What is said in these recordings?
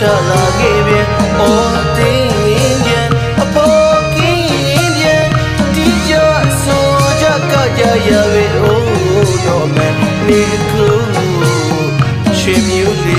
ထလာခဲ့ပြန်အော်တင်းပြန်အဖို့ကင်းပြန်ဒီကြဆိုကြကကြရရဲ့အိုးတော့မယ်နေကူရွှေမြူလေး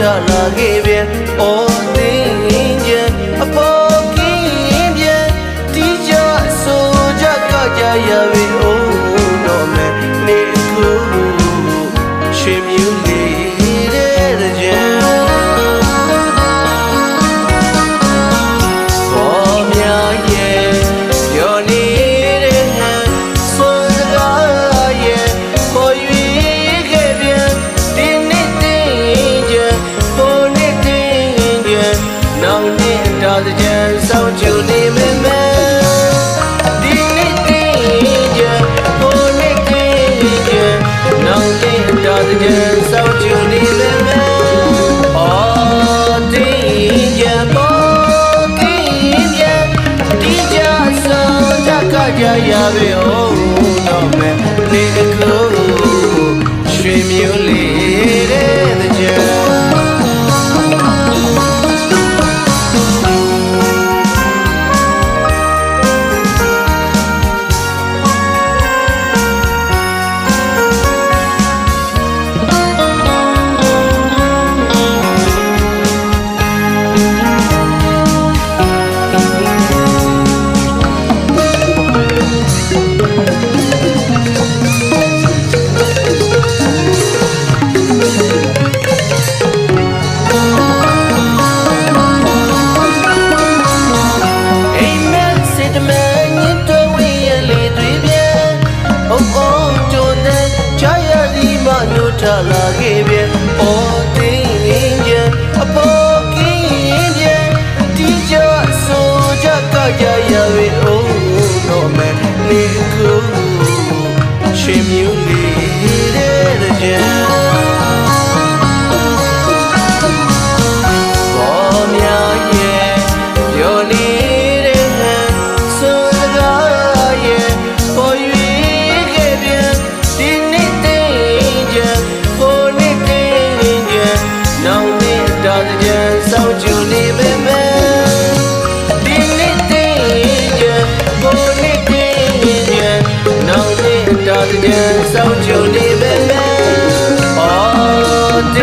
နုထလာခဲ့ပြန်အော်တင်းပြန်အပေါ်ကင်းပြန်ဒီကြဆိုကြကကြရပြီ တော်ကြံဆောင်ချူနေမမဲဒီနေ့တင်းကြပေါ်နေ့တင်းကြနောက်နေ့တော်ကြံဆောင်ချူနေမမဲအော်တင်းကြပေါ်ကင်းကြဒီကြဆောင်ကြကကြရပဲဟုတ်တော့မယ်လေခုရွှေမျိုး ထလာခဲ့ပြန်အော်တင်းကြအပေါ်ကင်းပြန်ဒီကြဆိုကြကကြရပြီအိုးတော့မယ်နေခုရှင်မြူလေးတဲ့ကြံ နောက်နေ့တော်ကြံဆောင်ချူနေပေမဲ့အော်တ